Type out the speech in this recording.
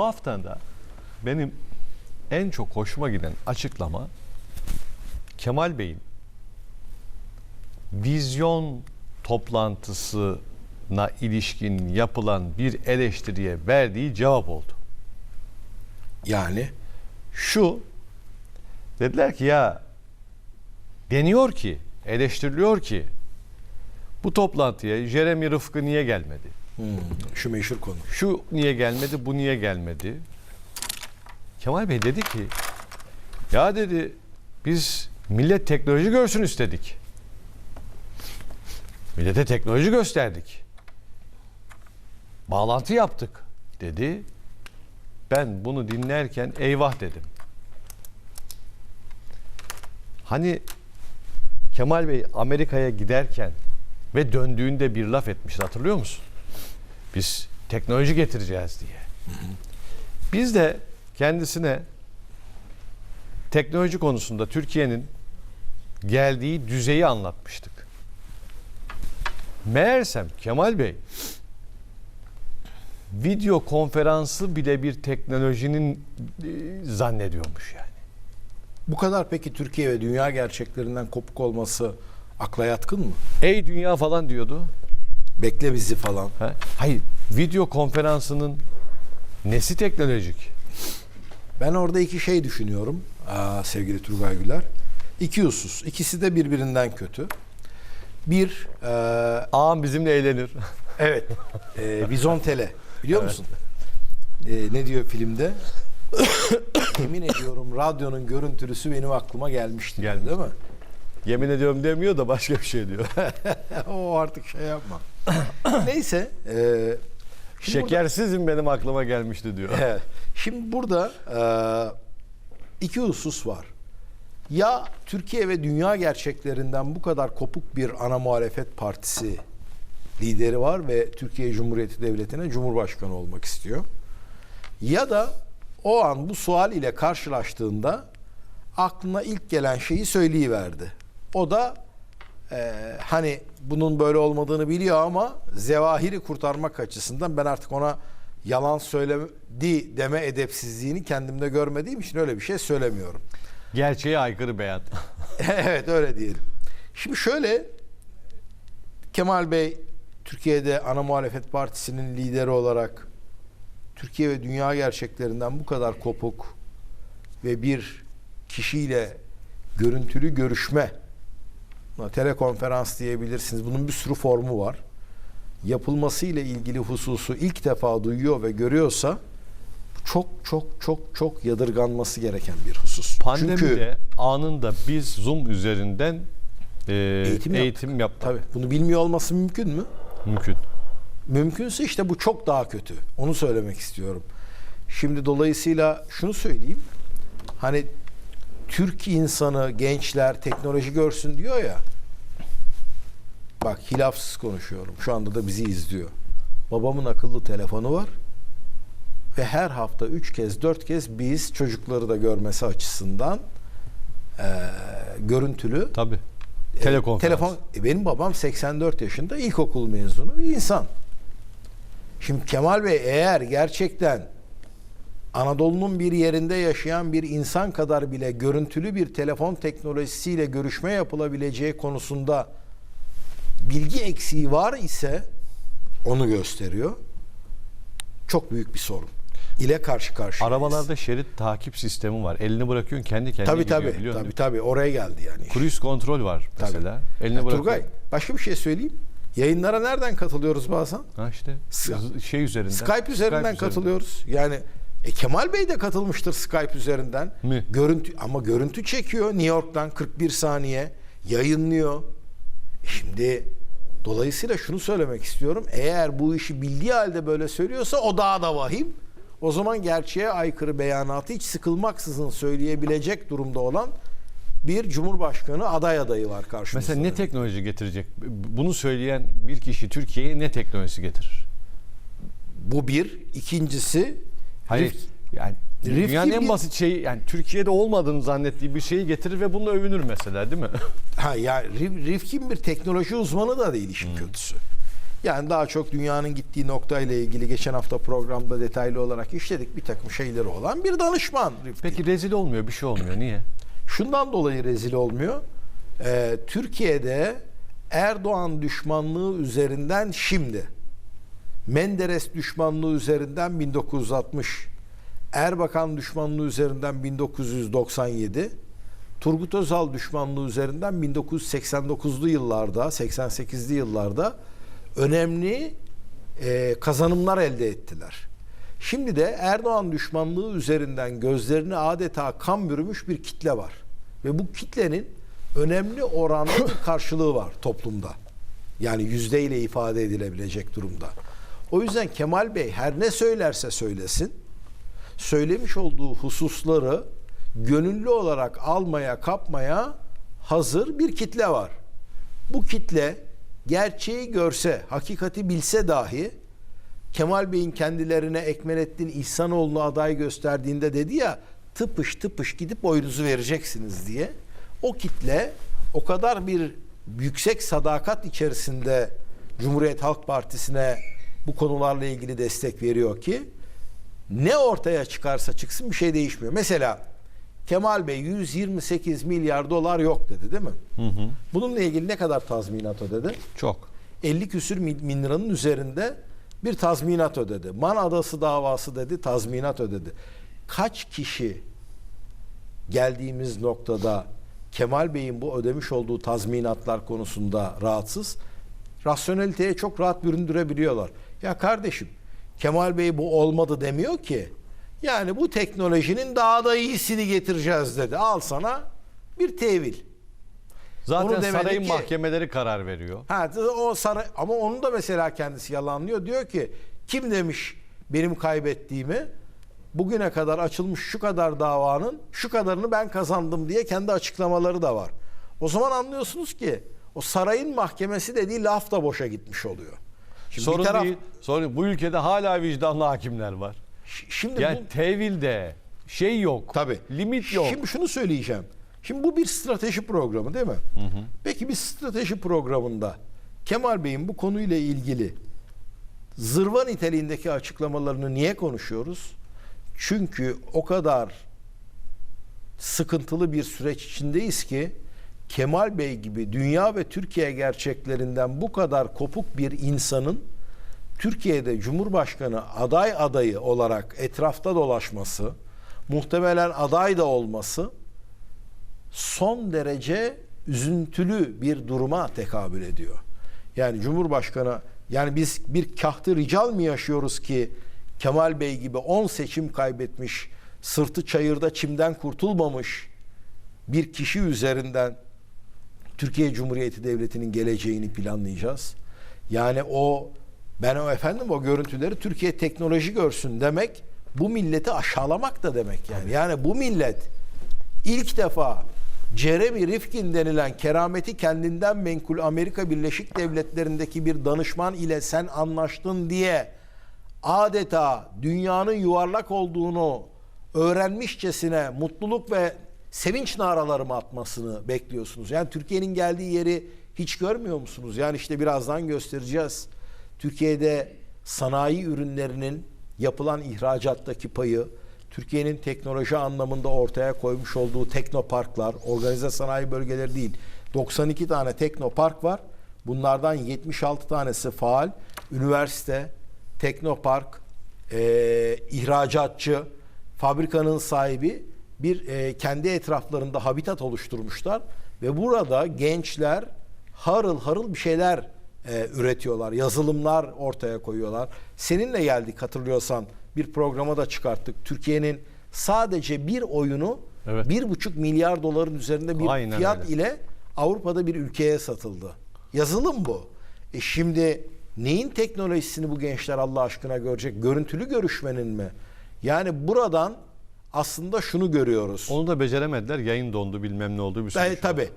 Bu haftada benim en çok hoşuma giden açıklama Kemal Bey'in vizyon toplantısına ilişkin yapılan bir eleştiriye verdiği cevap oldu. Yani Şu dediler ki ya deniyor ki eleştiriliyor ki bu toplantıya Jeremy Rıfkı niye gelmedi? Hmm, şu meşhur konu. Şu niye gelmedi, bu niye gelmedi? Kemal Bey dedi ki, ya dedi biz millet teknoloji görsün istedik. Millete teknoloji gösterdik. Bağlantı yaptık dedi. Ben bunu dinlerken eyvah dedim. Hani Kemal Bey Amerika'ya giderken ve döndüğünde bir laf etmişti hatırlıyor musun? Biz teknoloji getireceğiz diye. Biz de kendisine teknoloji konusunda Türkiye'nin geldiği düzeyi anlatmıştık. Meğersem Kemal Bey video konferansı bile bir teknolojinin e, zannediyormuş yani. Bu kadar peki Türkiye ve dünya gerçeklerinden kopuk olması akla yatkın mı? Ey dünya falan diyordu. Bekle bizi falan. Ha? Hayır, video konferansının nesi teknolojik? Ben orada iki şey düşünüyorum aa, sevgili Turgay Güler. İki husus. İkisi de birbirinden kötü. Bir, e, Ağam bizimle eğlenir. evet, e, Vizontele. Biliyor musun? E, ne diyor filmde? Yemin ediyorum radyonun görüntülüsü benim aklıma gelmişti. diyor, Gelmiş. Değil mi? Yemin ediyorum demiyor da başka bir şey diyor. o artık şey yapma. Neyse. E, şimdi burada- Şekersizim benim aklıma gelmişti diyor. Evet. Şimdi burada e, iki husus var. Ya Türkiye ve dünya gerçeklerinden bu kadar kopuk bir ana muhalefet partisi lideri var ve Türkiye Cumhuriyeti Devleti'ne cumhurbaşkanı olmak istiyor. Ya da o an bu sual ile karşılaştığında aklına ilk gelen şeyi söyleyiverdi. O da e, hani bunun böyle olmadığını biliyor ama zevahiri kurtarmak açısından ben artık ona yalan söyledi deme edepsizliğini kendimde görmediğim için öyle bir şey söylemiyorum. Gerçeğe aykırı beyan. evet öyle diyelim. Şimdi şöyle Kemal Bey Türkiye'de ana muhalefet partisinin lideri olarak Türkiye ve dünya gerçeklerinden bu kadar kopuk ve bir kişiyle görüntülü görüşme telekonferans diyebilirsiniz. Bunun bir sürü formu var. Yapılması ile ilgili hususu ilk defa duyuyor ve görüyorsa çok çok çok çok yadırganması gereken bir husus. Pandemide Çünkü anında biz Zoom üzerinden e, Eğitim eğitim, yaptık. yaptık. Tabii. Bunu bilmiyor olması mümkün mü? Mümkün. Mümkünse işte bu çok daha kötü. Onu söylemek istiyorum. Şimdi dolayısıyla şunu söyleyeyim. Hani Türk insanı, gençler teknoloji görsün diyor ya. Bak hilafsız konuşuyorum. Şu anda da bizi izliyor. Babamın akıllı telefonu var. Ve her hafta üç kez, dört kez biz çocukları da görmesi açısından eee, görüntülü Tabii. e, Telekonferans. Telefon e, benim babam 84 yaşında ilkokul mezunu bir insan. Şimdi Kemal Bey eğer gerçekten Anadolu'nun bir yerinde yaşayan bir insan kadar bile görüntülü bir telefon teknolojisiyle görüşme yapılabileceği konusunda bilgi eksiği var ise onu gösteriyor. Çok büyük bir sorun ile karşı karşıyayız. Arabalarda şerit takip sistemi var. Elini bırakıyorsun kendi kendine tabii gidiyor tabii tabii musun? tabii oraya geldi yani. Cruise kontrol var Tabii. mesela. Elini Ya bırakıyor. Turgay başka bir şey söyleyeyim. Yayınlara nereden katılıyoruz bazen? Ha işte şey üzerinden. Skype üzerinden katılıyoruz. Yani e, Kemal Bey de katılmıştır Skype üzerinden. Mi? Görüntü ama görüntü çekiyor New York'tan 41 saniye yayınlıyor. Şimdi dolayısıyla şunu söylemek istiyorum. Eğer bu işi bildiği halde böyle söylüyorsa o daha da vahim. O zaman gerçeğe aykırı beyanatı hiç sıkılmaksızın söyleyebilecek durumda olan bir cumhurbaşkanı aday adayı var karşımızda. Mesela ne teknoloji getirecek? Bunu söyleyen bir kişi Türkiye'ye ne teknolojisi getirir? bu bir. İkincisi Hayır. Yani Rifkin dünyanın en basit şeyi yani Türkiye'de olmadığını zannettiği bir şeyi getirir ve bununla övünür mesela değil mi? Ha ya Rif- Rifkin bir teknoloji uzmanı da değil işin kötüsü. Yani daha çok dünyanın gittiği noktayla ilgili geçen hafta programda detaylı olarak işledik bir takım şeyleri olan bir danışman. Rifkin. Peki rezil olmuyor, bir şey olmuyor. Niye? Şundan dolayı rezil olmuyor. Ee, Türkiye'de Erdoğan düşmanlığı üzerinden şimdi Menderes düşmanlığı üzerinden 1960 Erbakan düşmanlığı üzerinden 1997 Turgut Özal düşmanlığı üzerinden 1989'lu yıllarda 88'li yıllarda önemli e, kazanımlar elde ettiler. Şimdi de Erdoğan düşmanlığı üzerinden gözlerini adeta kan bürümüş bir kitle var. Ve bu kitlenin önemli oranda bir karşılığı var toplumda. Yani yüzdeyle ifade edilebilecek durumda. O yüzden Kemal Bey her ne söylerse söylesin, söylemiş olduğu hususları gönüllü olarak almaya, kapmaya hazır bir kitle var. Bu kitle gerçeği görse, hakikati bilse dahi Kemal Bey'in kendilerine Ekmelettin İhsanoğlu'nu aday gösterdiğinde dedi ya tıpış tıpış gidip oyunuzu vereceksiniz diye. O kitle o kadar bir yüksek sadakat içerisinde Cumhuriyet Halk Partisi'ne bu konularla ilgili destek veriyor ki ne ortaya çıkarsa çıksın bir şey değişmiyor. Mesela Kemal Bey 128 milyar dolar yok dedi değil mi? Bununla ilgili ne kadar tazminat ödedi? Çok. 50 küsür bin liranın üzerinde bir tazminat ödedi. Man Adası davası dedi tazminat ödedi. Kaç kişi geldiğimiz noktada Kemal Bey'in bu ödemiş olduğu tazminatlar konusunda rahatsız? Rasyoneliteye çok rahat büründürebiliyorlar. Ya kardeşim Kemal Bey bu olmadı demiyor ki. Yani bu teknolojinin daha da iyisini getireceğiz dedi. Al sana bir tevil. Zaten sarayın ki- mahkemeleri karar veriyor. Ha o saray ama onu da mesela kendisi yalanlıyor. Diyor ki kim demiş benim kaybettiğimi bugüne kadar açılmış şu kadar davanın şu kadarını ben kazandım diye kendi açıklamaları da var. O zaman anlıyorsunuz ki o sarayın mahkemesi dediği laf da boşa gitmiş oluyor. Şimdi sorun bir taraf, değil. Sorun bu ülkede hala vicdanlı hakimler var. Şimdi Yani bu, tevilde şey yok. Tabii. Limit yok. Şimdi şunu söyleyeceğim. Şimdi bu bir strateji programı değil mi? Peki bir strateji programında Kemal Bey'in bu konuyla ilgili zırva niteliğindeki açıklamalarını niye konuşuyoruz? Çünkü o kadar sıkıntılı bir süreç içindeyiz ki Kemal Bey gibi dünya ve Türkiye gerçeklerinden bu kadar kopuk bir insanın Türkiye'de Cumhurbaşkanı aday adayı olarak etrafta dolaşması, muhtemelen aday da olması son derece üzüntülü bir duruma tekabül ediyor. Yani Cumhurbaşkanı yani biz bir kahtı rical mı yaşıyoruz ki Kemal Bey gibi 10 seçim kaybetmiş, sırtı çayırda çimden kurtulmamış bir kişi üzerinden Türkiye Cumhuriyeti Devleti'nin geleceğini planlayacağız. Yani o ben o efendim o görüntüleri Türkiye teknoloji görsün demek bu milleti aşağılamak da demek yani. Yani bu millet ilk defa Jeremy Rifkin denilen kerameti kendinden menkul Amerika Birleşik Devletleri'ndeki bir danışman ile sen anlaştın diye adeta dünyanın yuvarlak olduğunu öğrenmişçesine mutluluk ve sevinç naraları mı atmasını bekliyorsunuz? Yani Türkiye'nin geldiği yeri hiç görmüyor musunuz? Yani işte birazdan göstereceğiz. Türkiye'de sanayi ürünlerinin yapılan ihracattaki payı, Türkiye'nin teknoloji anlamında ortaya koymuş olduğu teknoparklar, organize sanayi bölgeleri değil. 92 tane teknopark var. Bunlardan 76 tanesi faal. Üniversite, teknopark, e, ihracatçı, fabrikanın sahibi bir e, kendi etraflarında habitat oluşturmuşlar ve burada gençler harıl harıl bir şeyler e, üretiyorlar. Yazılımlar ortaya koyuyorlar. Seninle geldik hatırlıyorsan bir programa da çıkarttık. Türkiye'nin sadece bir oyunu Evet. bir buçuk milyar doların üzerinde bir Aynen fiyat öyle. ile Avrupa'da bir ülkeye satıldı. Yazılım bu. E şimdi neyin teknolojisini bu gençler Allah aşkına görecek? Görüntülü görüşmenin mi? Yani buradan aslında şunu görüyoruz. Onu da beceremediler. Yayın dondu bilmem ne oldu bir sürü şey oldu. tabii.